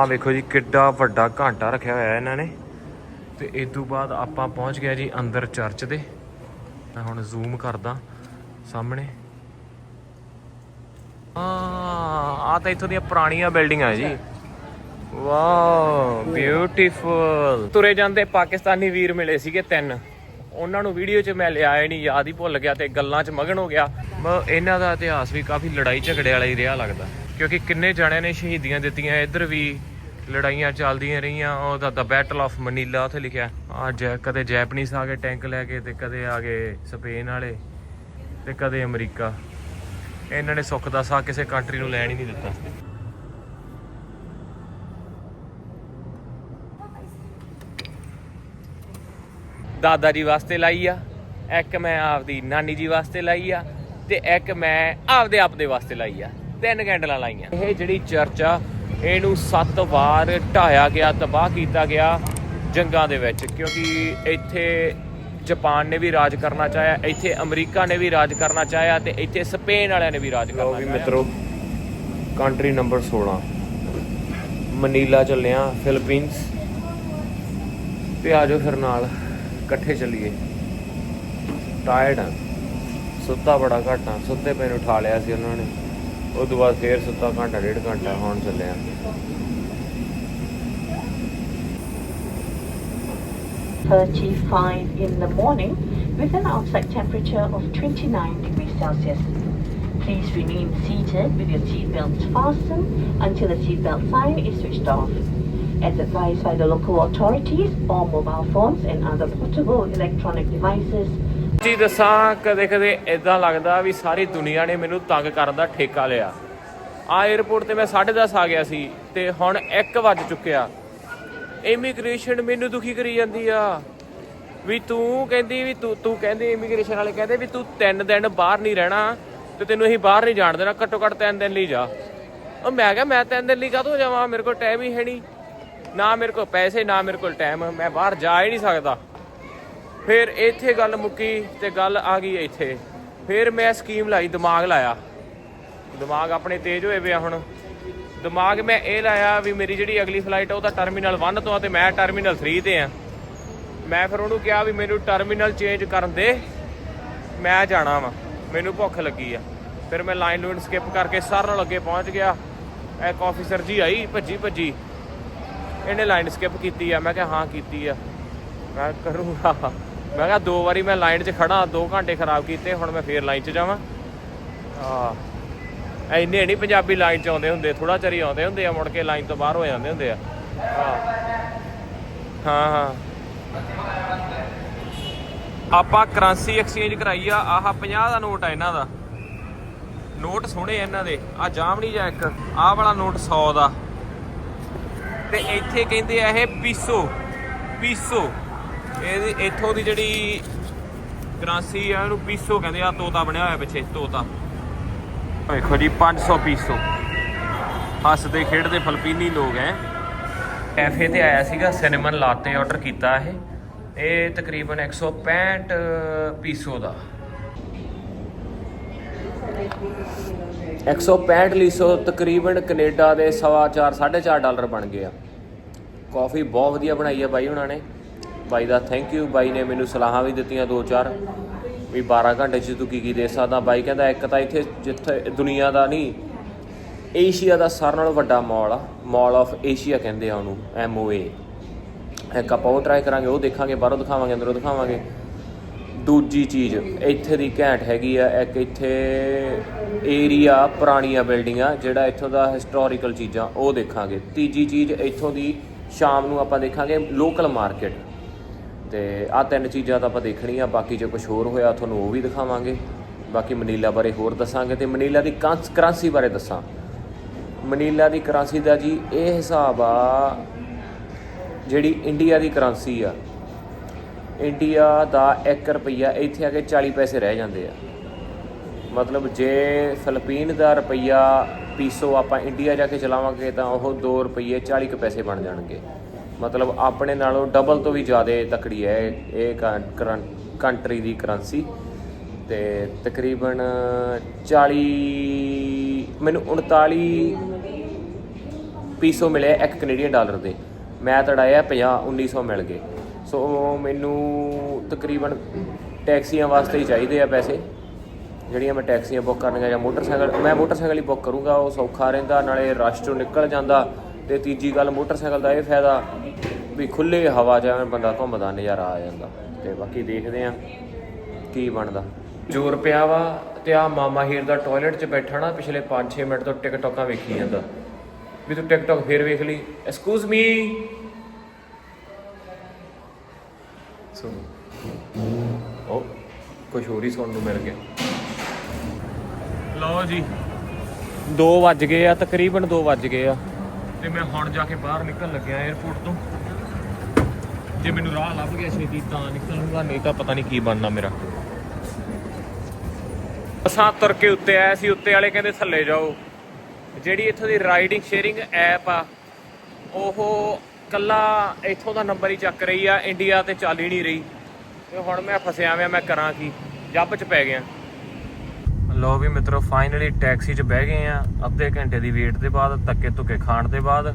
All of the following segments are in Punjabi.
ਆ ਵੇਖੋ ਜੀ, ਕਿੱਡਾ ਵੱਡਾ ਘੰਟਾ ਰੱਖਿਆ ਹੋਇਆ ਇਹਨਾਂ ਨੇ। ਤੇ ਇਸ ਤੋਂ ਬਾਅਦ ਆਪਾਂ ਪਹੁੰਚ ਗਏ ਜੀ ਅੰਦਰ ਚਰਚ ਦੇ। ਮੈਂ ਹੁਣ ਜ਼ੂਮ ਕਰਦਾ ਸਾਹਮਣੇ। ਆ ਆ ਤਾਂ ਇੱਥੋਂ ਦੀਆਂ ਪੁਰਾਣੀਆਂ ਬਿਲਡਿੰਗਾਂ ਜੀ। ਵਾਓ ਬਿਊਟੀਫੁਲ ਤੁਰੇ ਜਾਂਦੇ ਪਾਕਿਸਤਾਨੀ ਵੀਰ ਮਿਲੇ ਸੀਗੇ ਤਿੰਨ। ਉਹਨਾਂ ਨੂੰ ਵੀਡੀਓ 'ਚ ਮੈਂ ਲਿਆ ਨਹੀਂ, ਯਾਦ ਹੀ ਭੁੱਲ ਗਿਆ ਤੇ ਗੱਲਾਂ 'ਚ ਮਗਨ ਹੋ ਗਿਆ। ਬ- ਇਹਨਾਂ ਦਾ ਇਤਿਹਾਸ ਵੀ ਕਾਫੀ ਲੜਾਈ ਝਗੜੇ ਵਾਲਾ ਹੀ ਰਿਹਾ ਲੱਗਦਾ। ਕਿਉਂਕਿ ਕਿੰਨੇ ਜਣਿਆਂ ਨੇ ਸ਼ਹੀਦੀਆਂ ਦਿੱਤੀਆਂ, ਇੱਧਰ ਵੀ ਲੜਾਈਆਂ ਚੱਲਦੀਆਂ ਰਹੀਆਂ ਉਹਦਾ ਦਾ ਬੈਟਲ ਆਫ ਮਨੀਲਾ ਉੱਥੇ ਲਿਖਿਆ। ਆ ਜੈ, ਕਦੇ ਜੈਪਨੀਜ਼ ਆ ਗਏ ਟੈਂਕ ਲੈ ਕੇ ਤੇ ਕਦੇ ਆ ਗਏ ਸਪੇਨ ਵਾਲੇ ਤੇ ਕਦੇ ਅਮਰੀਕਾ ਇਹਨਾਂ ਨੇ ਸੁੱਖ ਦਾ ਸਾਹ ਕਿਸੇ ਕੰਟਰੀ ਨੂੰ ਲੈਣ ਹੀ ਨਹੀਂ ਦਿੱਤਾ। ਦਾਦਾ ਜੀ ਵਾਸਤੇ ਲਾਈ ਆ, ਇੱਕ ਮੈਂ ਆਪਦੀ ਨਾਨੀ ਜੀ ਵਾਸਤੇ ਲਾਈ ਆ ਤੇ ਇੱਕ ਮੈਂ ਆਪਦੇ ਆਪ ਦੇ ਵਾਸਤੇ ਲਾਈ ਆ। ਤਿੰਨ ਕੈਂਡਲਾਂ ਲਾਈਆਂ। ਇਹ ਜਿਹੜੀ ਚਰਚ ਆ ਇਹਨੂੰ ਸੱਤ ਵਾਰ ਢਾਇਆ ਗਿਆ ਤਬਾਹ ਕੀਤਾ ਗਿਆ ਜੰਗਾਂ ਦੇ ਵਿੱਚ। ਕਿਉਂਕਿ ਇੱਥੇ ਜਾਪਾਨ ਨੇ ਵੀ ਰਾਜ ਕਰਨਾ ਚਾਹਿਆ ਇੱਥੇ ਅਮਰੀਕਾ ਨੇ ਵੀ ਰਾਜ ਕਰਨਾ ਚਾਹਿਆ ਤੇ ਇੱਥੇ ਸਪੇਨ ਵਾਲਿਆਂ ਨੇ ਵੀ ਰਾਜ ਕਰਨਾ ਚਾਹਿਆ। ਮਿੱਤਰੋ ਕੰਟਰੀ ਨੰਬਰ 16 ਮਨੀਲਾ ਚੱਲਿਆ ਫਿਲੀਪੀਨਸ ਤੇ ਆਜੋ ਫਿਰ ਨਾਲ ਇਕੱਠੇ ਚੱਲੀਏ। ਟਾਇਰਡ ਆ। ਸੁੱਤਾ ਬੜਾ ਘੱਟ ਆ ਸੁੱਤੇ ਪਏ ਨੂੰ ਉਠਾ ਲਿਆ ਸੀ ਉਹਨਾਂ ਨੇ। ਉਸ ਤੋਂ ਬਾਅਦ ਫੇਰ ਸੁੱਤਾ ਘੰਟਾ ਡੇਢ ਘੰਟਾ ਹੁਣ ਚੱਲਿਆ 35 in the morning with an outside temperature of 29 degrees Celsius. Please remain seated with your seatbelts fastened until the seatbelt sign is switched off. As advised by the local authorities, all mobile phones and other portable electronic devices ਜੀ ਦੱਸਾਂ, ਕਦੇ ਕਦੇ ਇਦਾਂ ਲੱਗਦਾ ਵੀ ਸਾਰੀ ਦੁਨੀਆ ਨੇ ਮੈਨੂੰ ਤੰਗ ਕਰਨ ਦਾ ਠੇਕਾ ਲਿਆ। ਆ 에어ਪੋਰਟ ਤੇ ਮੈਂ 10:30 ਆ ਗਿਆ ਸੀ ਤੇ ਹੁਣ 1 ਵੱਜ ਚੁੱਕਿਆ। ਇਮੀਗ੍ਰੇਸ਼ਨ ਮੈਨੂੰ ਦੁਖੀ ਕਰੀ ਜਾਂਦੀ ਆ। ਵੀ ਤੂੰ ਕਹਿੰਦੀ ਵੀ ਤੂੰ ਤੂੰ ਕਹਿੰਦੀ ਇਮੀਗ੍ਰੇਸ਼ਨ ਵਾਲੇ ਕਹਿੰਦੇ ਵੀ ਤੂੰ 3 ਦਿਨ ਬਾਹਰ ਨਹੀਂ ਰਹਿਣਾ ਤੇ ਤੈਨੂੰ ਅਸੀਂ ਬਾਹਰ ਨਹੀਂ ਜਾਣ ਦੇਣਾ, ਘੱਟੋ ਘੱਟ 3 ਦਿਨ ਲਈ ਜਾ। ਉਹ ਮੈਂ ਕਿਹਾ, ਮੈਂ 3 ਦਿਨ ਲਈ ਕਾਹਤੋਂ ਜਾਵਾਂ? ਮੇਰੇ ਕੋਲ ਟਾਈਮ ਹੀ ਹੈ ਨਹੀਂ। ਨਾ ਮੇਰੇ ਕੋਲ ਪੈਸੇ, ਨਾ ਮੇਰੇ ਕੋਲ ਟਾਈਮ ਮੈਂ ਬਾਹਰ ਜਾ ਹੀ ਨਹੀਂ ਸਕਦਾ। ਫਿਰ ਇੱਥੇ ਗੱਲ ਮੁੱਕੀ ਤੇ ਗੱਲ ਆ ਗਈ ਇੱਥੇ। ਫਿਰ ਮੈਂ ਸਕੀਮ ਲਾਈ, ਦਿਮਾਗ ਲਾਇਆ। ਦਿਮਾਗ ਆਪਣੇ ਤੇਜ਼ ਹੋਏ ਪਿਆ ਹੁਣ। ਦਿਮਾਗ ਮੈਂ ਇਹ ਲਾਇਆ ਵੀ ਮੇਰੀ ਜਿਹੜੀ ਅਗਲੀ ਫਲਾਈਟ ਆ, ਉਹ ਤਾਂ ਟਰਮੀਨਲ 1 ਤੋਂ ਆ ਤੇ ਮੈਂ ਟਰਮੀਨਲ 3 ਤੇ ਆ। ਮੈਂ ਫਿਰ ਉਹਨੂੰ ਕਿਹਾ ਵੀ ਮੈਨੂੰ ਟਰਮੀਨਲ ਚੇਂਜ ਕਰਨ ਦੇ। ਮੈਂ ਜਾਣਾ ਵਾ। ਮੈਨੂੰ ਭੁੱਖ ਲੱਗੀ ਆ। ਫਿਰ ਮੈਂ ਲਾਈਨ ਲੂਨ ਸਕਿਪ ਕਰਕੇ ਸਰ ਨਾਲ ਅੱਗੇ ਪਹੁੰਚ ਗਿਆ। ਇੱਕ ਆਫੀਸਰ ਜੀ ਆਈ, ਭੱਜੀ ਭੱਜੀ। ਇਹਨੇ ਲਾਈਨ ਸਕਿਪ ਕੀਤੀ ਆ। ਮੈਂ ਕਿਹਾ, ਹਾਂ, ਕੀਤੀ ਆ। ਮੈਂ ਕਰੂੰਗਾ। ਮੈਂ ਕਿਹਾ ਦੋ ਵਾਰੀ ਮੈਂ ਲਾਈਨ 'ਚ ਖੜਾ 2 ਘੰਟੇ ਖਰਾਬ ਕੀਤੇ, ਹੁਣ ਮੈਂ ਫੇਰ ਲਾਈਨ 'ਚ ਜਾਵਾਂ। ਆ ਐਨੇ ਨਹੀਂ ਪੰਜਾਬੀ ਲਾਈਨ 'ਚ ਆਉਂਦੇ ਹੁੰਦੇ ਥੋੜਾ ਚਿਰ ਆਉਂਦੇ ਹੁੰਦੇ ਆ, ਮੁੜ ਕੇ ਲਾਈਨ ਤੋਂ ਬਾਹਰ ਹੋ ਜਾਂਦੇ ਹੁੰਦੇ ਆ। ਹਾਂ। ਹਾਂ ਆਪਾਂ ਕਰੰਸੀ ਐਕਸਚੇਂਜ ਕਰਾਈ ਆ, ਆਹ 50 ਦਾ ਨੋਟ ਆ ਇਹਨਾਂ ਦਾ। ਨੋਟ ਸੋਹਣੇ ਇਹਨਾਂ ਦੇ ਆ ਜਾਮਣੀ ਜਾਂ ਇੱਕ, ਆਹ ਵਾਲਾ ਨੋਟ 100 ਦਾ। ਤੇ ਇੱਥੇ ਕਹਿੰਦੇ ਆ ਇਹ ਪੀਸੋ ਪੀਸੋ। ਇਹ ਇੱਥੋਂ ਦੀ ਜਿਹੜੀ ਕਰੰਸੀ ਆ, ਇਹਨੂੰ ਪੀਸੋ ਕਹਿੰਦੇ ਆ, ਤੋਤਾ ਬਣਿਆ ਹੋਇਆ ਪਿੱਛੇ, ਤੋਤਾ। ਵੇਖੋ ਜੀ 500 ਪੀਸੋ। ਹੱਸਦੇ, ਖੇਡਦੇ, ਫਲਪੀਨੀ ਲੋਕ ਐ। ਕੈਫੇ ਤੇ ਆਇਆ ਸੀਗਾ, ਸਿਨੇਮਨ ਲਾਤੇ ਆਰਡਰ ਕੀਤਾ ਇਹ। ਇਹ ਤਕਰੀਬਨ 165 ਪੀਸੋ ਦਾ। 165 ਲੀਸੋ ਤਕਰੀਬਨ ਕੈਨੇਡਾ ਦੇ ਸਵਾ ਚਾਰ 4.5 ਡਾਲਰ ਬਣ ਗਏ ਆ। ਕਾਫੀ ਬਹੁਤ ਵਧੀਆ ਬਣਾਈ ਆ ਬਾਈ ਉਹਨਾਂ ਨੇ। ਬਾਈ ਦਾ ਥੈਂਕ ਯੂ ਬਾਈ ਨੇ ਮੈਨੂੰ ਸਲਾਹਾਂ ਵੀ ਦਿੱਤੀਆਂ ਦੋ ਚਾਰ, ਵੀ 12 ਘੰਟੇ ਚ ਤੂੰ ਕੀ ਕੀ ਦੇ ਸਕਦਾ। ਬਾਈ ਕਹਿੰਦਾ ਇੱਕ ਤਾਂ ਇੱਥੇ ਜਿੱਥੇ ਦੁਨੀਆ ਦਾ ਨਹੀਂ, ਏਸ਼ੀਆ ਦਾ ਸਾਰਿਆਂ ਨਾਲੋਂ ਵੱਡਾ ਮਾਲ ਆ ਮਾਲ ਆਫ ਏਸ਼ੀਆ ਕਹਿੰਦੇ ਆ ਉਹਨੂੰ ਐਮ ਓ ਏ ਇੱਕ ਆਪਾਂ ਉਹ ਟਰਾਈ ਕਰਾਂਗੇ, ਉਹ ਦੇਖਾਂਗੇ, ਬਾਹਰੋਂ ਦਿਖਾਵਾਂਗੇ, ਅੰਦਰੋਂ ਦਿਖਾਵਾਂਗੇ। ਦੂਜੀ ਚੀਜ਼, ਇੱਥੇ ਦੀ ਘੈਂਟ ਹੈਗੀ ਆ, ਇੱਕ ਇੱਥੇ ਏਰੀਆ ਪੁਰਾਣੀਆਂ ਬਿਲਡਿੰਗਾਂ ਜਿਹੜਾ ਇੱਥੋਂ ਦਾ ਹਿਸਟੋਰੀਕਲ ਚੀਜ਼ਾਂ, ਉਹ ਦੇਖਾਂਗੇ। ਤੀਜੀ ਚੀਜ਼, ਇੱਥੋਂ ਦੀ ਸ਼ਾਮ ਨੂੰ ਆਪਾਂ ਦੇਖਾਂਗੇ ਲੋਕਲ ਮਾਰਕੀਟ ਤੇ ਆਹ ਤਿੰਨ ਚੀਜ਼ਾਂ ਤਾਂ ਆਪਾਂ ਦੇਖਣੀਆਂ, ਬਾਕੀ ਜੇ ਕੁਝ ਹੋਰ ਹੋਇਆ ਤੁਹਾਨੂੰ ਉਹ ਵੀ ਦਿਖਾਵਾਂਗੇ। ਬਾਕੀ ਮਨੀਲਾ ਬਾਰੇ ਹੋਰ ਦੱਸਾਂਗੇ ਤੇ ਮਨੀਲਾ ਦੀ ਕਰੰਸੀ ਬਾਰੇ ਦੱਸਾਂ। ਮਨੀਲਾ ਦੀ ਕਰੰਸੀ ਦਾ ਜੀ ਇਹ ਹਿਸਾਬ ਆ, ਜਿਹੜੀ ਇੰਡੀਆ ਦੀ ਕਰੰਸੀ ਆ। ਇੰਡੀਆ ਦਾ 1 ਰੁਪਈਆ ਇੱਥੇ ਆ ਕੇ 40 ਪੈਸੇ ਰਹਿ ਜਾਂਦੇ ਆ। ਮਤਲਬ ਜੇ ਫਿਲੀਪੀਨ ਦਾ ਰੁਪਈਆ ਪੀਸੋ ਆਪਾਂ ਇੰਡੀਆ ਜਾ ਕੇ ਚਲਾਵਾਂਗੇ ਤਾਂ ਉਹ 2 ਰੁਪਈਏ 40 ਕੁ ਪੈਸੇ ਬਣ ਜਾਣਗੇ। ਮਤਲਬ ਆਪਣੇ ਨਾਲੋਂ ਡਬਲ ਤੋਂ ਵੀ ਜ਼ਿਆਦਾ ਤਕੜੀ ਹੈ ਇਹ- ਇਹ ਕੰਟਰੀ ਦੀ ਕਰੰਸੀ ਤੇ ਤਕਰੀਬਨ 40 ਮੈਨੂੰ 39 ਪੀਸੋ ਮਿਲੇ ਇੱਕ ਕੈਨੇਡੀਅਨ ਡਾਲਰ ਦੇ। ਮੈਂ ਤੜਾਇਆ 50 1900 ਮਿਲ ਗਏ। ਸੋ ਮੈਨੂੰ ਤਕਰੀਬਨ ਟੈਕਸੀਆਂ ਵਾਸਤੇ ਹੀ ਚਾਹੀਦੇ ਆ ਪੈਸੇ। ਜਿਹੜੀਆਂ ਮੈਂ ਟੈਕਸੀਆਂ ਬੁੱਕ ਕਰਨੀਆਂ ਜਾਂ ਮੋਟਰਸਾਈਕਲ, ਮੈਂ ਮੋਟਰਸਾਈਕਲ ਹੀ ਬੁੱਕ ਕਰੂੰਗਾ, ਉਹ ਸੌਖਾ ਰਹਿੰਦਾ, ਨਾਲੇ ਰਸ਼ ਚੋਂ ਨਿਕਲ ਜਾਂਦਾ। ਤੇ ਤੀਜੀ ਗੱਲ, ਮੋਟਰਸਾਈਕਲ ਦਾ ਇਹ ਫਾਇਦਾ ਵੀ ਖੁੱਲੇ ਹਵਾ ਐਵੇਂ ਬੰਦਾ ਘੁੰਮਦਾ ਨਜ਼ਾਰਾ ਆ ਜਾਂਦਾ। ਤੇ ਬਾਕੀ ਦੇਖਦੇ ਆ ਕੀ ਬਣਦਾ। ਜ਼ੋਰ ਪਿਆ ਵਾ ਤੇ ਆ ਮਾਮਾ ਹੀਰ ਦਾ ਟਾਇਲਟ 'ਚ ਬੈਠਾ ਨਾ ਪਿਛਲੇ 5-6 ਮਿੰਟ ਤੋਂ ਟਿਕਟੋਕਾਂ ਵੇਖੀ ਜਾਂਦਾ। ਵੀ ਤੂੰ ਟਿਕਟੋਕ ਫੇਰ ਵੇਖ ਲਈ। ਐਕਸਕਿਊਜ਼ ਮੀ ਸੁਣੋ। ਉਹ ਕੁਝ ਹੋਰ ਹੀ ਸੁਣਨ ਨੂੰ ਮਿਲ ਗਿਆ। ਲਓ ਜੀ। 2 ਵੱਜ ਗਏ ਆ ਤਕਰੀਬਨ 2 ਵੱਜ ਗਏ ਆ। ਤੇ ਮੈਂ ਹੁਣ ਜਾ ਕੇ ਬਾਹਰ ਨਿਕਲਣ ਲੱਗਿਆ 에어ਪੋਰਟ ਤੋਂ। ਜੇ ਮੈਨੂੰ ਰਾਹ ਲੱਭ ਗਿਆ ਛੇਤੀ ਤਾਂ ਨਿਕਲੂੰਗਾ ਨਹੀਂ ਤਾਂ ਪਤਾ ਨਹੀਂ ਕੀ ਬਣਨਾ ਮੇਰਾ। ਅਸਾਂ ਤੁਰ ਕੇ ਉੱਤੇ ਆਇਆ ਸੀ, ਉੱਤੇ ਵਾਲੇ ਕਹਿੰਦੇ ਥੱਲੇ ਜਾਓ। ਜਿਹੜੀ ਇੱਥੋਂ ਦੀ ਰਾਈਡਿੰਗ ਸ਼ੇਅਰਿੰਗ ਐਪ ਆ, ਉਹ ਕੱਲਾ ਇੱਥੋਂ ਦਾ ਨੰਬਰ ਹੀ ਚੱਕ ਰਹੀ ਆ ਇੰਡੀਆ ਤੇ ਚੱਲ ਹੀ ਨਹੀਂ ਰਹੀ। ਤੇ ਹੁਣ ਮੈਂ ਫਸਿਆ ਹੋਇਆ ਮੈਂ ਕਰਾਂ ਕੀ? ਜੱਬ 'ਚ ਪੈ ਗਿਆ। ਲੋ ਵੀ ਮਿੱਤਰੋ ਫਾਈਨਲੀ ਟੈਕਸੀ 'ਚ ਬਹਿ ਗਏ ਆ। ਅੱਧੇ ਘੰਟੇ ਦੀ ਵੇਟ ਦੇ ਬਾਅਦ ਧੱਕੇ ਧੁੱਕੇ ਖਾਣ ਦੇ ਬਾਅਦ।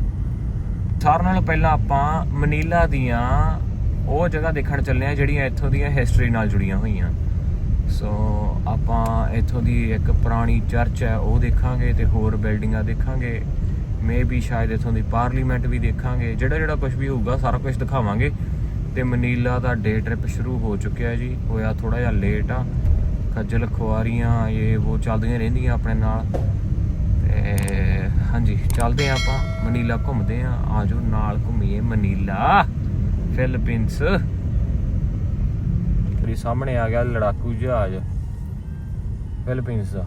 ਸਾਰਿਆਂ ਨਾਲੋਂ ਪਹਿਲਾਂ ਆਪਾਂ ਮਨੀਲਾ ਦੀਆਂ ਉਹ ਜਗ੍ਹਾ ਦੇਖਣ ਚੱਲੇ ਆ ਜਿਹੜੀਆਂ ਇੱਥੋਂ ਦੀਆਂ ਹਿਸਟਰੀ ਨਾਲ ਜੁੜੀਆਂ ਹੋਈਆਂ। ਸੋ ਆਪਾਂ ਇੱਥੋਂ ਦੀ ਇੱਕ ਪੁਰਾਣੀ ਚਰਚ ਹੈ, ਉਹ ਦੇਖਾਂਗੇ ਤੇ ਹੋਰ ਬਿਲਡਿੰਗਾਂ ਦੇਖਾਂਗੇ। ਮੇਬੀ ਸ਼ਾਇਦ ਇੱਥੋਂ ਦੀ ਪਾਰਲੀਮੈਂਟ ਵੀ ਦੇਖਾਂਗੇ। ਜਿਹੜਾ ਜਿਹੜਾ ਕੁਝ ਵੀ ਹੋਊਗਾ, ਸਾਰਾ ਕੁਝ ਦਿਖਾਵਾਂਗੇ। ਤੇ ਮਨੀਲਾ ਦਾ ਡੇ ਟ੍ਰਿਪ ਸ਼ੁਰੂ ਹੋ ਚੁੱਕਿਆ ਜੀ। ਹੋਇਆ ਥੋੜਾ ਜਿਹਾ ਲੇਟ ਆ। ਖੱਜਲ ਖੁਆਰੀਆਂ, ਇਹ ਉਹ ਚੱਲਦੀਆਂ ਰਹਿੰਦੀਆਂ ਆਪਣੇ ਨਾਲ। ਤੇ ਹਾਂਜੀ, ਚੱਲਦੇ ਆ ਆਪਾਂ, ਮਨੀਲਾ ਘੁੰਮਦੇ ਆ ਆਜੋ, ਨਾਲ ਘੁੰਮੀਏ ਮਨੀਲਾ ਫਿਲੀਪੀਨਸ। ਤੇਰੀ ਸਾਹਮਣੇ ਆ ਗਿਆ ਲੜਾਕੂ ਜਹਾਜ਼, ਫਿਲੀਪੀਨਸ ਦਾ।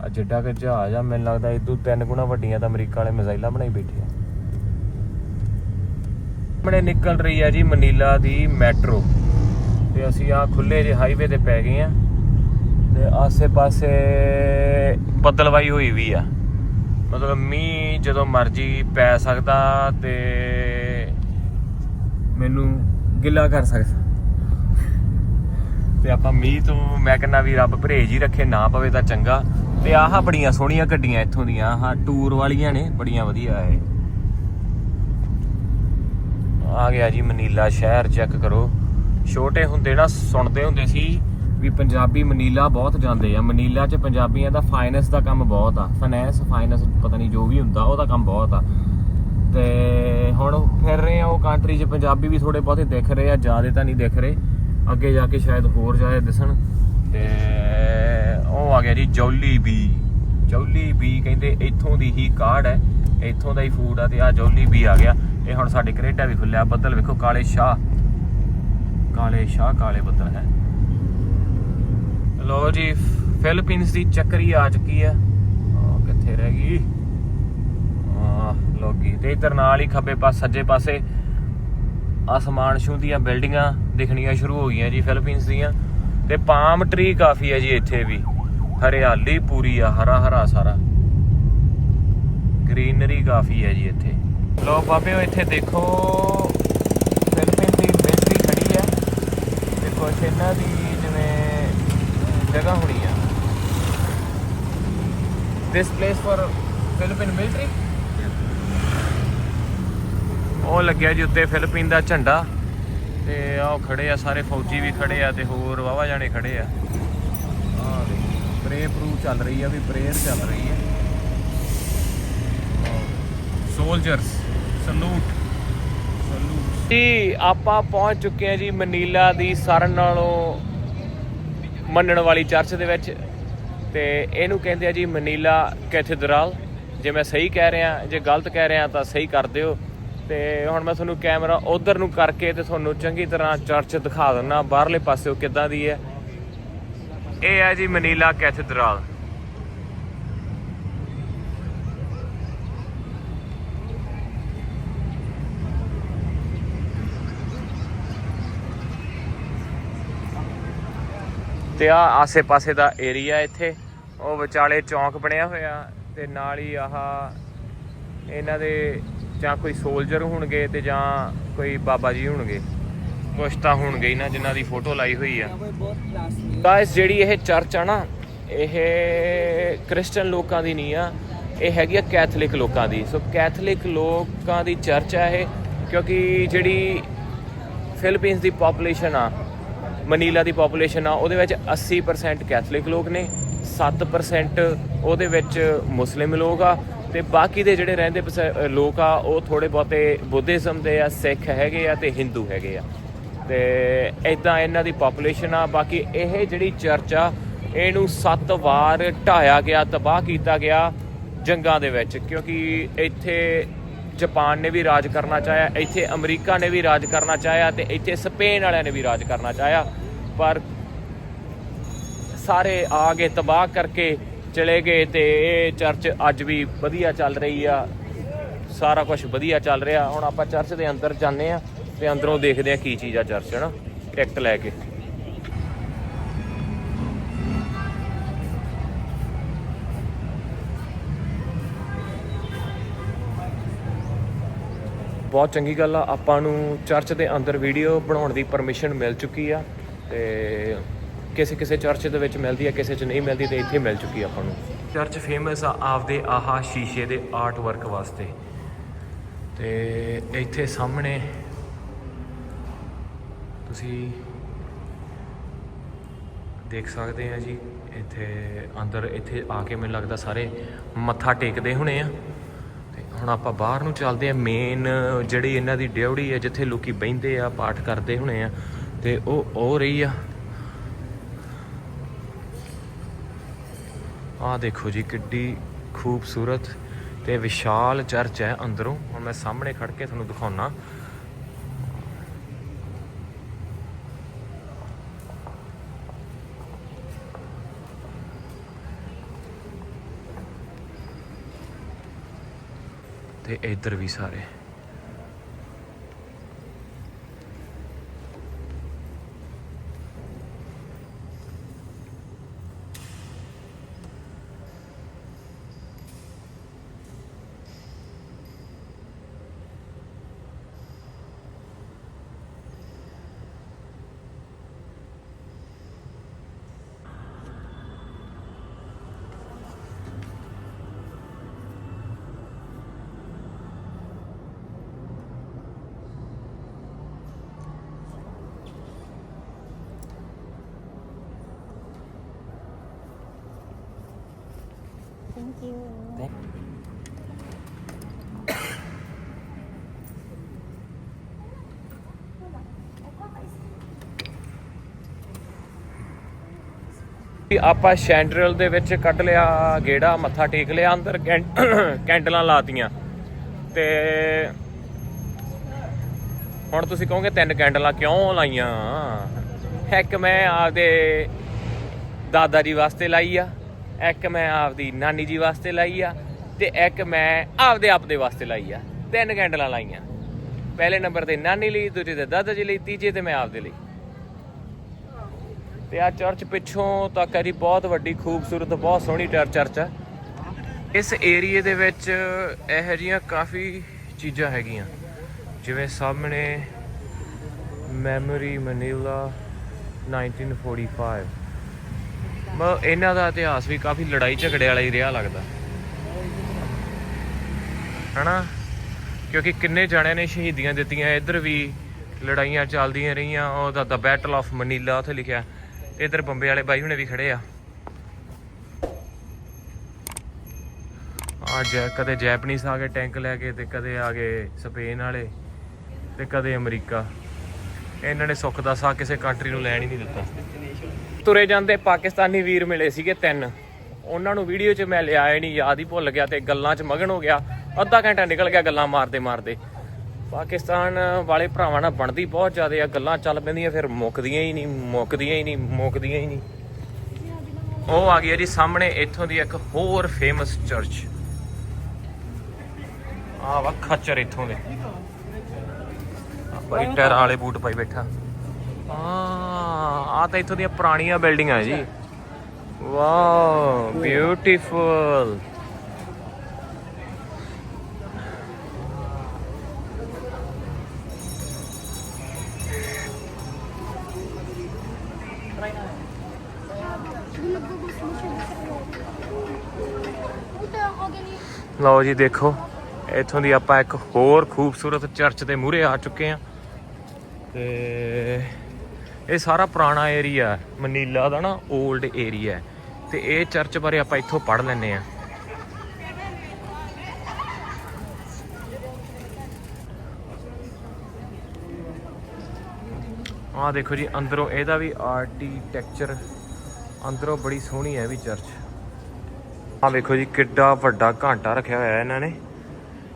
ਆ ਜਿੱਡਾ ਕਿ ਜਹਾਜ਼ ਆ, ਮੈਨੂੰ ਲੱਗਦਾ ਇਦੋਂ ਤਿੰਨ ਗੁਣਾ ਵੱਡੀਆਂ ਤਾਂ ਅਮਰੀਕਾ ਵਾਲੇ ਮਿਜ਼ਾਈਲਾਂ ਬਣਾਈ ਬੈਠੇ ਆ। ਸਾਹਮਣੇ ਨਿਕਲ ਰਹੀ ਆ ਜੀ ਮਨੀਲਾ ਦੀ ਮੈਟਰੋ, ਤੇ ਅਸੀਂ ਆ ਖੁੱਲੇ ਜਿਹੇ ਹਾਈਵੇ ਤੇ ਪੈ ਗਏ ਆ ਤੇ ਆਸੇ-ਪਾਸੇ ਬਦਲਵਾਈ ਹੋਈ ਵੀ ਆ। ਮਤਲਬ ਮੀਂਹ ਜਦੋਂ ਮਰਜ਼ੀ ਪੈ ਸਕਦਾ ਤੇ ਮੈਨੂੰ ਗਿੱਲਾ ਕਰ ਸਕਦਾ। ਤੇ ਆਪਾਂ ਮੀਂਹ ਤੋਂ ਮੈਂ ਕਹਿੰਦਾ ਵੀ ਰੱਬ ਪਰਹੇਜ ਹੀ ਰੱਖੇ, ਨਾ ਪਵੇ ਤਾਂ ਚੰਗਾ। ਤੇ ਆਹ ਬੜੀਆਂ ਸੋਹਣੀਆਂ ਗੱਡੀਆਂ ਇੱਥੋਂ ਦੀਆਂ, ਆਹ ਟੂਰ ਵਾਲੀਆਂ ਨੇ, ਬੜੀਆਂ ਵਧੀਆ ਇਹ। ਆ ਗਿਆ ਜੀ ਮਨੀਲਾ ਸ਼ਹਿਰ ਚੈੱਕ ਕਰੋ। ਛੋਟੇ ਹੁੰਦੇ ਨਾ, ਸੁਣਦੇ ਹੁੰਦੇ ਸੀ ਵੀ ਪੰਜਾਬੀ ਮਨੀਲਾ ਬਹੁਤ ਜਾਂਦੇ ਆ। ਮਨੀਲਾ 'ਚ ਪੰਜਾਬੀਆਂ ਦਾ ਫਾਈਨੈਂਸ ਦਾ ਕੰਮ ਬਹੁਤ ਆ। ਫਾਈਨੈਂਸ ਫਾਈਨੈਂਸ ਪਤਾ ਨਹੀਂ ਜੋ ਵੀ ਹੁੰਦਾ, ਉਹਦਾ ਕੰਮ ਬਹੁਤ ਆ। ਤੇ ਹੁਣ ਫਿਰ ਰਹੇ ਆ ਉਹ ਕੰਟਰੀ 'ਚ ਪੰਜਾਬੀ ਵੀ ਥੋੜੇ ਬਹੁਤੇ ਦਿਖ ਰਹੇ ਆ, ਜ਼ਿਆਦਾ ਤਾਂ ਨਹੀਂ ਦਿਖ ਰਹੇ। ਅੱਗੇ ਜਾ ਕੇ ਸ਼ਾਇਦ ਹੋਰ ਜ਼ਿਆਦਾ ਦਿਸਣ। ਤੇ ਉਹ ਆ ਗਿਆ ਜੀ ਜੌਲੀ ਬੀ। ਜੌਲੀ ਬੀ ਕਹਿੰਦੇ ਇੱਥੋਂ ਦੀ ਹੀ ਕਾਰਡ ਹੈ। ਇੱਥੋਂ ਦਾ ਹੀ ਫੂਡ ਆ ਤੇ ਆ ਜੌਲੀ ਬੀ ਆ ਗਿਆ। ਇਹ ਹੁਣ ਸਾਡੇ ਕੈਨੇਡਾ ਵੀ ਖੁੱਲਿਆ ਬੱਦਲ ਵੇਖੋ ਕਾਲੇ ਸ਼ਾਹ। ਕਾਲੇ ਸ਼ਾਹ, ਕਾਲੇ ਬੱਦਲ ਹੈ। ਲੋ ਜੀ ਫਿਲੀਪੀਨਸ ਦੀ ਚੱਕਰੀ ਆ ਚੁੱਕੀ ਆ। ਕਿੱਥੇ ਰਹਿ ਗਈ? ਆ ਲੋਗੀ ਤੇ ਇਧਰ ਨਾਲ ਹੀ ਖੱਬੇ ਪਾਸੇ, ਸੱਜੇ ਪਾਸੇ ਆਸਮਾਨ ਛੂ ਦੀਆਂ ਬਿਲਡਿੰਗਾਂ ਦਿਖਣੀਆਂ ਸ਼ੁਰੂ ਹੋ ਗਈਆਂ ਜੀ ਫਿਲੀਪੀਨਸ ਦੀਆਂ। ਤੇ ਪਾਮ ਟਰੀ ਕਾਫੀ ਹੈ ਜੀ ਇੱਥੇ ਵੀ। ਹਰਿਆਲੀ ਪੂਰੀ ਆ, ਹਰਾ ਹਰਾ ਸਾਰਾ। ਗ੍ਰੀਨਰੀ ਕਾਫੀ ਹੈ ਜੀ ਇੱਥੇ। ਲੋ ਬਾਬਿਓ, ਇੱਥੇ ਦੇਖੋ। ਫਿਲੀਪੀਨ ਦੀ ਮਿਲਟਰੀ ਖੜੀ ਹੈ ਦੇਖੋ ਇਹਨਾਂ ਦੀ ਜਗ੍ਹਾ ਹੋਣੀ ਆ। This place for Philippine military ਉਹ ਲੱਗਿਆ ਜੀ ਉੱਤੇ ਫਿਲੀਪੀਨ ਦਾ ਝੰਡਾ। ਤੇ ਆਹ ਖੜੇ ਆ, ਸਾਰੇ ਫੌਜੀ ਵੀ ਖੜੇ ਆ ਤੇ ਹੋਰ ਵਾਵਾ ਜਾਣੇ ਖੜੇ ਆ। ਆਹ ਦੇ ਪ੍ਰੇ ਪ੍ਰੂ ਚੱਲ ਰਹੀ ਆ ਵੀ ਪ੍ਰੇਅਰ ਚੱਲ ਰਹੀ ਹੈ ਸੋਲਜਰਸ ਸਲੂਟ ਸਲੂਟ ਜੀ, ਆਪਾਂ ਪਹੁੰਚ ਚੁੱਕੇ ਹਾਂ ਜੀ ਮਨੀਲਾ ਦੀ ਸਾਰਿਆਂ ਨਾਲੋਂ ਮੰਨਣ ਵਾਲੀ ਚਰਚ ਦੇ ਵਿੱਚ ਤੇ ਇਹਨੂੰ ਕਹਿੰਦੇ ਆ ਜੀ ਮਨੀਲਾ ਕੈਥੇਡਰਲ। ਜੇ ਮੈਂ ਸਹੀ ਕਹਿ ਰਿਹਾ, ਜੇ ਗਲਤ ਕਹਿ ਰਿਹਾ ਤਾਂ ਸਹੀ ਕਰ ਦਿਓ। ਤੇ ਹੁਣ ਮੈਂ ਤੁਹਾਨੂੰ ਕੈਮਰਾ ਉਧਰ ਨੂੰ ਕਰਕੇ ਤੇ ਤੁਹਾਨੂੰ ਚੰਗੀ ਤਰ੍ਹਾਂ ਚਰਚ ਦਿਖਾ ਦਿੰਦਾ, ਬਾਹਰਲੇ ਪਾਸਿਓ ਕਿੱਦਾਂ ਦੀ ਹੈ। ਇਹ ਹੈ ਜੀ ਮਨੀਲਾ ਕੈਥੇਡਰਲ। ਤੇ ਆ ਆਸੇ-ਪਾਸੇ ਦਾ ਏਰੀਆ ਇੱਥੇ। ਉਹ ਵਿਚਾਲੇ ਚੌਂਕ ਬਣਿਆ ਹੋਇਆ ਤੇ ਨਾਲ ਹੀ ਆਹ ਇਹਨਾਂ ਦੇ ਜਾਂ ਕੋਈ ਸੋਲਜਰ ਹੋਣਗੇ ਤੇ ਜਾਂ ਕੋਈ ਬਾਬਾ ਜੀ ਹੋਣਗੇ। ਕੁਛ ਤਾਂ ਹੋਣਗੇ ਹੀ ਨਾ ਜਿਨ੍ਹਾਂ ਦੀ ਫੋਟੋ ਲਾਈ ਹੋਈ ਆ। ਗਾਇਸ ਜਿਹੜੀ ਇਹ ਚਰਚ ਆ ਨਾ, ਇਹ ਕ੍ਰਿਸਚੀਅਨ ਲੋਕਾਂ ਦੀ ਨਹੀਂ ਆ। ਇਹ ਹੈਗੀ ਆ ਕੈਥੋਲਿਕ ਲੋਕਾਂ ਦੀ। ਸੋ ਕੈਥੋਲਿਕ ਲੋਕਾਂ ਦੀ ਚਰਚ ਆ ਇਹ, ਕਿਉਂਕਿ ਜਿਹੜੀ ਫਿਲੀਪੀਨਸ ਦੀ ਪੋਪੂਲੇਸ਼ਨ ਆ ਮਨੀਲਾ ਦੀ ਪੋਪੂਲੇਸ਼ਨ ਆ, ਉਹਦੇ ਵਿੱਚ 80% ਕੈਥੋਲਿਕ ਲੋਕ ਨੇ 7% ਉਹਦੇ ਵਿੱਚ ਮੁਸਲਿਮ ਲੋਕ ਆ ਤੇ ਬਾਕੀ ਦੇ ਜਿਹੜੇ ਰਹਿੰਦੇ ਪਸ- ਲੋਕ ਆ, ਉਹ ਥੋੜੇ ਬਹੁਤੇ ਬੁੱਧਿਜ਼ਮ ਦੇ ਆ, ਸਿੱਖ ਹੈਗੇ ਆ ਤੇ ਹਿੰਦੂ ਹੈਗੇ ਆ। ਤੇ ਇਦਾਂ ਇਹਨਾਂ ਦੀ ਪੋਪੂਲੇਸ਼ਨ ਆ, ਬਾਕੀ ਇਹ ਜਿਹੜੀ ਚਰਚ ਆ, ਇਹਨੂੰ 7 ਵਾਰ ਢਾਇਆ ਗਿਆ, ਤਬਾਹ ਕੀਤਾ ਗਿਆ ਜੰਗਾਂ ਦੇ ਵਿੱਚ, ਕਿਉਂਕਿ ਇੱਥੇ ਜਾਪਾਨ ਨੇ ਵੀ ਰਾਜ ਕਰਨਾ ਚਾਹਿਆ, ਇੱਥੇ ਅਮਰੀਕਾ ਨੇ ਵੀ ਰਾਜ ਕਰਨਾ ਚਾਹਿਆ ਤੇ ਇੱਥੇ ਸਪੇਨ ਵਾਲਿਆਂ ਨੇ ਵੀ ਰਾਜ ਕਰਨਾ ਚਾਹਿਆ। ਪਰ ਸਾਰੇ ਆ ਗਏ, ਤਬਾਹ ਕਰਕੇ ਚਲੇ ਗਏ ਤੇ ਇਹ ਚਰਚ ਅੱਜ ਵੀ ਵਧੀਆ ਚੱਲ ਰਹੀ ਆ। ਸਾਰਾ ਕੁਝ ਵਧੀਆ ਚੱਲ ਰਿਹਾ। ਹੁਣ ਆਪਾਂ ਚਰਚ ਦੇ ਅੰਦਰ ਜਾਂਦੇ ਆ ਤੇ ਅੰਦਰੋਂ ਦੇਖਦੇ ਆ ਕੀ ਚੀਜ਼ ਆ ਚਰਚ, ਹਨਾ? ਟਿਕਟ ਲੈ ਕੇ। ਬਹੁਤ ਚੰਗੀ ਗੱਲ ਆ। ਆਪਾਂ ਨੂੰ ਚਰਚ ਦੇ ਅੰਦਰ ਵੀਡੀਓ ਬਣਾਉਣ ਦੀ ਪਰਮਿਸ਼ਨ ਮਿਲ ਚੁੱਕੀ ਆ ਤੇ ਕਿਸੇ ਕਿਸੇ ਚਰਚ ਦੇ ਵਿੱਚ ਮਿਲਦੀ ਆ, ਕਿਸੇ 'ਚ ਨਹੀਂ ਮਿਲਦੀ ਤੇ ਇੱਥੇ ਮਿਲ ਚੁੱਕੀ ਆਪਾਂ ਨੂੰ। ਚਰਚ ਫੇਮਸ ਆ ਆਪਦੇ ਆਹਾ ਸ਼ੀਸ਼ੇ ਦੇ ਆਰਟ ਵਰਕ ਵਾਸਤੇ। ਤੇ ਇੱਥੇ ਸਾਹਮਣੇ ਤੁਸੀਂ ਦੇਖ ਸਕਦੇ ਆ ਜੀ, ਇੱਥੇ ਅੰਦਰ ਇੱਥੇ ਆ ਕੇ ਮੈਨੂੰ ਲੱਗਦਾ ਸਾਰੇ ਮੱਥਾ ਟੇਕਦੇ ਹੋਣੇ ਆ। ਹੁਣ ਆਪਾਂ ਬਾਹਰ ਨੂੰ ਚੱਲਦੇ ਆ ਮੇਨ ਜਿਹੜੀ ਇਹਨਾਂ ਦੀ ਡਿਉੜੀ ਹੈ, ਜਿੱਥੇ ਲੋਕੀ ਬਹਿੰਦੇ ਆ, ਪਾਠ ਕਰਦੇ ਹੋਣੇ ਆ, ਤੇ ਉਹ ਹੋ ਰਹੀ ਆ। ਆਹ ਦੇਖੋ ਜੀ, ਕਿੱਡੀ ਖੂਬਸੂਰਤ ਤੇ ਵਿਸ਼ਾਲ ਚਰਚ ਹੈ ਅੰਦਰੋਂ। ਹੁਣ ਮੈਂ ਸਾਹਮਣੇ ਖੜ ਕੇ ਤੁਹਾਨੂੰ ਦਿਖਾਉਣਾ ਤੇ ਇੱਧਰ ਵੀ ਸਾਰੇ। You. ਵੀ ਆਪਾਂ ਸ਼ੈਂਡਰਲ ਦੇ ਵਿੱਚ ਕੱਢ ਲਿਆ ਗੇੜਾ, ਮੱਥਾ ਟੇਕ ਲਿਆ, ਅੰਦਰ ਕੈਂ- ਕੈਂਡਲਾਂ ਲਾਤੀਆਂ। ਤੇ ਹੁਣ ਤੁਸੀਂ ਕਹੋਗੇ, ਤਿੰਨ ਕੈਂਡਲਾਂ ਕਿਉਂ ਲਾਈਆਂ? ਇੱਕ ਮੈਂ ਆਪਦੇ ਦਾਦਾ ਜੀ ਵਾਸਤੇ ਲਾਈ ਆ। ਇੱਕ ਮੈਂ ਆਪਦੀ ਨਾਨੀ ਜੀ ਵਾਸਤੇ ਲਾਈ ਆ ਤੇ ਇੱਕ ਮੈਂ ਆਪਦੇ ਆਪ ਦੇ ਵਾਸਤੇ ਲਾਈ ਆ। ਤਿੰਨ ਕੈਂਡਲਾਂ ਲਾਈਆਂ। ਪਹਿਲੇ ਨੰਬਰ ਤੇ ਨਾਨੀ ਲਈ, ਦੂਜੇ ਤੇ ਦਾਦਾ ਜੀ ਲਈ, ਤੀਜੇ ਤੇ ਮੈਂ ਆਪਦੇ ਲਈ। ਤੇ ਆ ਚਰਚ ਪਿੱਛੋਂ ਤੱਕ ਹੈ ਜੀ ਬਹੁਤ ਵੱਡੀ ਖੂਬਸੂਰਤ, ਬਹੁਤ ਸੋਹਣੀ ਟਰ ਚਰਚ ਆ। ਇਸ ਏਰੀਏ ਦੇ ਵਿੱਚ ਇਹੋ ਜਿਹੀਆਂ ਕਾਫੀ ਚੀਜ਼ਾਂ ਹੈਗੀਆਂ। ਜਿਵੇਂ ਸਾਹਮਣੇ ਮੈਮੋਰੀ ਮਨੀਲਾ 1945 ਮ, ਇਹਨਾਂ ਦਾ ਇਤਿਹਾਸ ਵੀ ਕਾਫੀ ਲੜਾਈ ਝਗੜੇ ਵਾਲਾ ਹੀ ਰਿਹਾ ਲੱਗਦਾ। ਹਨਾ? ਕਿਉਂਕਿ ਕਿੰਨੇ ਜਾਣਿਆਂ ਨੇ ਸ਼ਹੀਦੀਆਂ ਦਿੱਤੀਆਂ, ਇੱਧਰ ਵੀ ਲੜਾਈਆਂ ਚੱਲਦੀਆਂ ਰਹੀਆਂ ਉਹਦਾ ਦਾ ਬੈਟਲ ਆਫ ਮਨੀਲਾ ਉੱਥੇ ਲਿਖਿਆ, ਇੱਧਰ ਬੰਬੇ ਵਾਲੇ ਬਾਈ ਹੁਣੇ ਵੀ ਖੜੇ ਆ। ਅੱਜ ਕਦੇ ਜੈਪਨੀਜ਼ ਆ ਗਏ, ਟੈਂਕ ਲੈ ਕੇ ਤੇ ਕਦੇ ਆ ਗਏ ਸਪੇਨ ਵਾਲੇ ਤੇ ਕਦੇ ਅਮਰੀਕਾ। ਇਹਨਾਂ ਨੇ ਸੁੱਖ ਦਾ ਸਾਹ ਕਿਸੇ ਕੰਟਰੀ ਨੂੰ ਲੈਣ ਹੀ ਨਹੀਂ ਦਿੱਤਾ। ਤੁਰੇ ਜਾਂਦੇ ਪਾਕਿਸਤਾਨੀ ਵੀਰ ਮਿਲੇ ਸੀਗੇ ਤਿੰਨ। ਉਹਨਾਂ ਨੂੰ ਵੀਡੀਓ 'ਚ ਮੈਂ ਲਿਆ ਹੀ ਨਹੀਂ, ਯਾਦ ਹੀ ਭੁੱਲ ਗਿਆ ਤੇ ਗੱਲਾਂ 'ਚ ਮਗਨ ਹੋ ਗਿਆ। ਅੱਧਾ ਘੰਟਾ ਨਿਕਲ ਗਿਆ ਗੱਲਾਂ ਮਾਰਦੇ ਮਾਰਦੇ। ਪਾਕਿਸਤਾਨ ਵਾਲੇ ਭਰਾਵਾਂ ਨਾਲ ਬਣਦੀ ਬਹੁਤ ਜ਼ਿਆਦਾ ਆ, ਗੱਲਾਂ ਚੱਲ ਪੈਂਦੀਆਂ, ਫਿਰ ਮੁੱਕਦੀਆਂ ਹੀ ਨਹੀਂ, ਮੁੱਕਦੀਆਂ ਹੀ ਨਹੀਂ, ਮੁੱਕਦੀਆਂ ਹੀ ਨਹੀਂ। ਉਹ ਆ ਗਈ ਜੀ ਸਾਹਮਣੇ, ਇੱਥੋਂ ਦੀ ਇੱਕ ਹੋਰ ਫੇਮਸ ਚਰਚ ਆ ਵਾ ਖੱਚਰ ਇੱਥੋਂ ਦੇ। ਬਾਈ ਟਾਇਰ ਵਾਲੇ ਬੂਟ ਪਾਈ ਬੈਠਾ। ਆ ਆ ਤਾਂ ਇੱਥੋਂ ਦੀਆਂ ਪੁਰਾਣੀਆਂ ਬਿਲਡਿੰਗਾਂ ਜੀ। Wow beautiful. ਲਓ ਜੀ ਦੇਖੋ ਇੱਥੋਂ ਦੀ ਆਪਾਂ ਇੱਕ ਹੋਰ ਖੂਬਸੂਰਤ ਚਰਚ ਦੇ ਮੂਹਰੇ ਆ ਚੁੱਕੇ ਆ ਤੇ ਇਹ ਸਾਰਾ ਪੁਰਾਣਾ ਏਰੀਆ ਮਨੀਲਾ ਦਾ ਨਾ 올ਡ ਏਰੀਆ ਤੇ ਇਹ ਚਰਚ ਬਾਰੇ ਆਪਾਂ ਇੱਥੋਂ ਪੜ੍ਹ ਲੈਨੇ ਆ ਆ ਦੇਖੋ ਜੀ, ਅੰਦਰੋਂ ਇਹਦਾ ਵੀ ਆਰਕੀਟੈਕਚਰ ਅੰਦਰੋਂ ਬੜੀ ਸੋਹਣੀ ਹੈ ਇਹ ਵੀ ਚਰਚ ਆ ਵੇਖੋ ਜੀ, ਕਿੱਡਾ ਵੱਡਾ ਘੰਟਾ ਰੱਖਿਆ ਹੋਇਆ ਇਹਨਾਂ ਨੇ।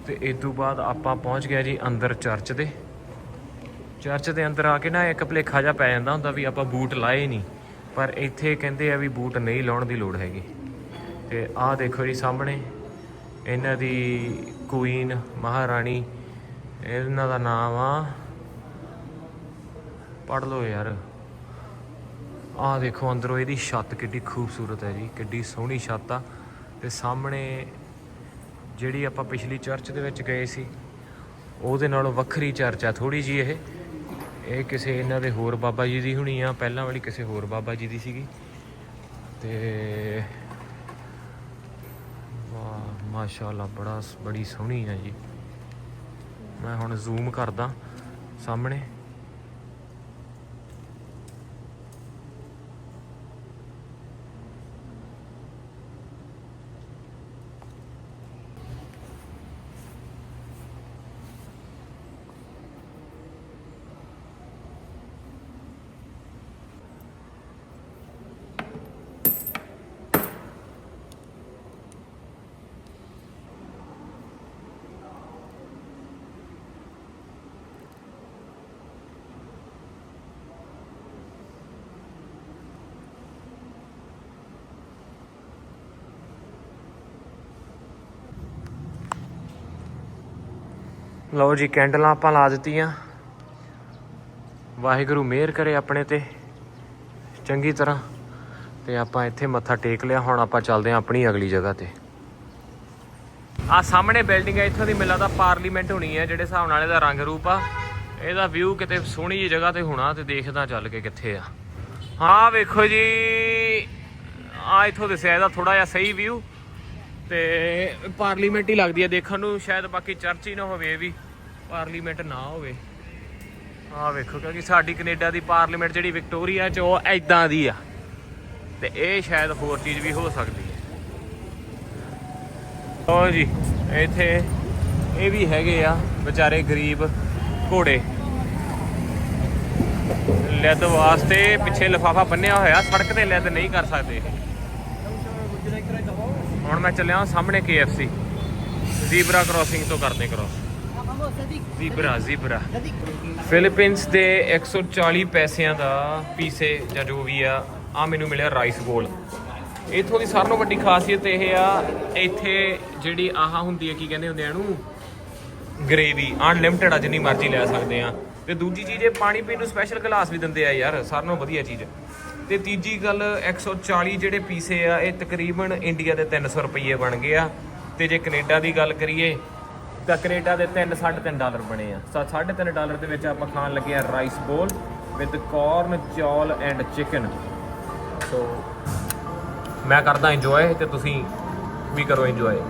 ਤੇ ਇਸ ਤੋਂ ਬਾਅਦ ਆਪਾਂ ਪਹੁੰਚ ਗਏ ਜੀ ਅੰਦਰ ਚਰਚ ਦੇ। ਚਰਚ ਦੇ ਅੰਦਰ ਆ ਕੇ ਨਾ ਇੱਕ ਭਲੇਖਾ ਜਿਹਾ ਪੈ ਜਾਂਦਾ ਹੁੰਦਾ ਵੀ ਆਪਾਂ ਬੂਟ ਲਾਏ ਨਹੀਂ। ਪਰ ਇੱਥੇ ਕਹਿੰਦੇ ਆ ਵੀ ਬੂਟ ਨਹੀਂ ਲਾਉਣ ਦੀ ਲੋੜ ਹੈਗੀ। ਤੇ ਆਹ ਦੇਖੋ ਜੀ ਸਾਹਮਣੇ, ਇਹਨਾਂ ਦੀ ਕੁਈਨ ਮਹਾਰਾਣੀ, ਇਹਨਾਂ ਦਾ ਨਾਮ ਆ। ਪੜ ਲਓ ਯਾਰ। ਆਹ ਦੇਖੋ ਅੰਦਰੋਂ ਇਹਦੀ ਛੱਤ ਕਿੱਡੀ ਖੂਬਸੂਰਤ ਹੈ ਜੀ, ਕਿੱਡੀ ਸੋਹਣੀ ਛੱਤ ਆ। ਤੇ ਸਾਹਮਣੇ ਜਿਹੜੀ ਆਪਾਂ ਪਿਛਲੀ ਚਰਚ ਦੇ ਵਿੱਚ ਗਏ ਸੀ, ਉਹਦੇ ਨਾਲੋਂ ਵੱਖਰੀ ਚਰਚ ਆ ਥੋੜੀ ਜੀ ਇਹ। ਇਹ ਕਿਸੇ ਇਹਨਾਂ ਦੇ ਹੋਰ ਬਾਬਾ ਜੀ ਦੀ ਹੁਣੀ ਆ, ਪਹਿਲਾਂ ਵਾਲੀ ਕਿਸੇ ਹੋਰ ਬਾਬਾ ਜੀ ਦੀ ਸੀਗੀ। ਤੇ ਵਾਹ, ਮਾਸ਼ਾਅੱਲਾ, ਬੜਾ ਬੜੀ ਸੋਹਣੀ ਆ ਜੀ। ਮੈਂ ਹੁਣ ਜ਼ੂਮ ਕਰਦਾ ਸਾਹਮਣੇ। ਲਓ ਜੀ, ਕੈਂਡਲਾਂ ਆਪਾਂ ਲਾ ਦਿੱਤੀਆਂ। ਵਾਹਿਗੁਰੂ ਮਿਹਰ ਕਰੇ ਆਪਣੇ ਤੇ। ਚੰਗੀ ਤਰ੍ਹਾਂ। ਤੇ ਆਪਾਂ ਇੱਥੇ ਮੱਥਾ ਟੇਕ ਲਿਆ। ਹੁਣ ਆਪਾਂ ਚੱਲਦੇ ਹਾਂ ਆਪਣੀ ਅਗਲੀ ਜਗ੍ਹਾ ਤੇ। ਆ ਸਾਹਮਣੇ ਬਿਲਡਿੰਗ ਹੈ, ਇੱਥੋਂ ਦੀ ਮਿਲਾ ਦਾ ਪਾਰਲੀਮੈਂਟ ਹੋਣੀ ਹੈ, ਜਿਹੜੇ ਹਿਸਾਬ ਨਾਲ ਇਹਦਾ ਰੰਗ ਰੂਪ ਆ। ਇਹਦਾ ਵਿਊ ਕਿਤੇ ਸੋਹਣੀ ਜਿਹੀ ਜਗ੍ਹਾ ਤੇ ਹੋਣਾ ਤੇ ਦੇਖਦਾ ਚੱਲ ਕੇ ਕਿੱਥੇ ਆ। ਹਾਂ, ਵੇਖੋ ਜੀ। ਆ ਇੱਥੋਂ ਦਿਸਿਆ, ਇਹਦਾ ਥੋੜਾ ਜਿਹਾ ਸਹੀ ਵਿਊ ਤੇ ਪਾਰਲੀਮੈਂਟ ਹੀ ਲੱਗਦੀ ਹੈ ਦੇਖਣ ਨੂੰ ਸ਼ਾਇਦ ਬਾਕੀ ਚਰਚ ਹੀ ਨਾ ਹੋਵੇ ਇਹ ਵੀ, ਪਾਰਲੀਮੈਂਟ ਨਾ ਹੋਵੇ। ਆਹ ਵੇਖੋ, ਕਿਉਂਕਿ ਸਾਡੀ ਕੈਨੇਡਾ ਦੀ ਪਾਰਲੀਮੈਂਟ ਜਿਹੜੀ ਵਿਕਟੋਰੀਆ ਚ, ਉਹ ਐਦਾਂ ਦੀ ਆ। ਤੇ ਇਹ ਸ਼ਾਇਦ ਹੋਰ ਚੀਜ਼ ਵੀ ਹੋ ਸਕਦੀ ਹੈ ਲਓ ਜੀ, ਇੱਥੇ ਇਹ ਵੀ ਹੈਗੇ ਆ, ਵਿਚਾਰੇ ਗਰੀਬ ਘੋੜੇ। ਲੈਦ ਵਾਸਤੇ ਪਿੱਛੇ ਲਫਾਫਾ ਬੰਨਿਆ ਹੋਇਆ, ਸੜਕ ਤੇ ਲੈਦ ਨਹੀਂ ਕਰ ਸਕਦੇ। ਹੁਣ ਮੈਂ ਚੱਲਿਆ ਸਾਹਮਣੇ KFC ਜ਼ੀਬਰਾ ਕ੍ਰਾਸਿੰਗ ਤੋਂ ਕਰਦੇ ਕ੍ਰਾਸ ਜ਼ੀਬਰਾ ਜ਼ੀਬਰਾ ਫਿਲੀਪੀਨਸ ਦੇ 140 ਪੈਸਿਆਂ ਦਾ ਪੀਸੇ ਜਾਂ ਜੋ ਵੀ ਆ ਆ ਮੈਨੂੰ ਮਿਲਿਆ ਰਾਈਸ ਬੋਲ ਇਥੋਂ ਦੀ ਸਾਰਿਆਂ ਨਾਲੋਂ ਵੱਡੀ ਖਾਸੀਅਤ ਇਹ ਆ, ਇੱਥੇ ਜਿਹੜੀ ਆਹ ਹੁੰਦੀ ਹੈ ਕੀ ਕਹਿੰਦੇ ਹੁੰਦੇ ਆ ਇਹਨੂੰ? ਗ੍ਰੇਵੀ ਅਨਲਿਮਟਿਡ ਆ, ਜਿੰਨੀ ਮਰਜ਼ੀ ਲੈ ਸਕਦੇ ਆ। ਤੇ ਦੂਜੀ ਚੀਜ਼, ਇਹ ਪਾਣੀ ਪੀਣ ਨੂੰ ਸਪੈਸ਼ਲ ਗਲਾਸ ਵੀ ਦਿੰਦੇ ਆ ਯਾਰ ਸਾਰਿਆਂ ਨਾਲੋਂ ਵਧੀਆ ਚੀਜ਼। ਤੇ ਤੀਜੀ ਗੱਲ 140 ਜਿਹੜੇ ਪੀਸੇ ਆ, ਇਹ ਤਕਰੀਬਨ ਇੰਡੀਆ ਦੇ 300 ਰੁਪਏ ਬਣ ਗਏ ਆ। ਤੇ ਜੇ ਕੈਨੇਡਾ ਦੀ ਗੱਲ ਕਰੀਏ, ਤਾਂ ਕੈਨੇਡਾ ਦੇ 3 3.5 ਡਾਲਰ ਬਣੇ ਆ। ਸਾ 3.5 ਡਾਲਰ ਦੇ ਵਿੱਚ ਆਪਾਂ ਖਾਣ ਲੱਗੇ ਆ ਰਾਈਸ ਬੋਲ ਵਿਦ ਕਾਰਨ, ਚੌਲ ਐਂਡ ਚਿਕਨ। ਸੋ, ਮੈਂ ਕਰਦਾ ਇੰਜੋਏ ਤੇ ਤੁਸੀਂ ਵੀ ਕਰੋ ਇੰਜੋਏ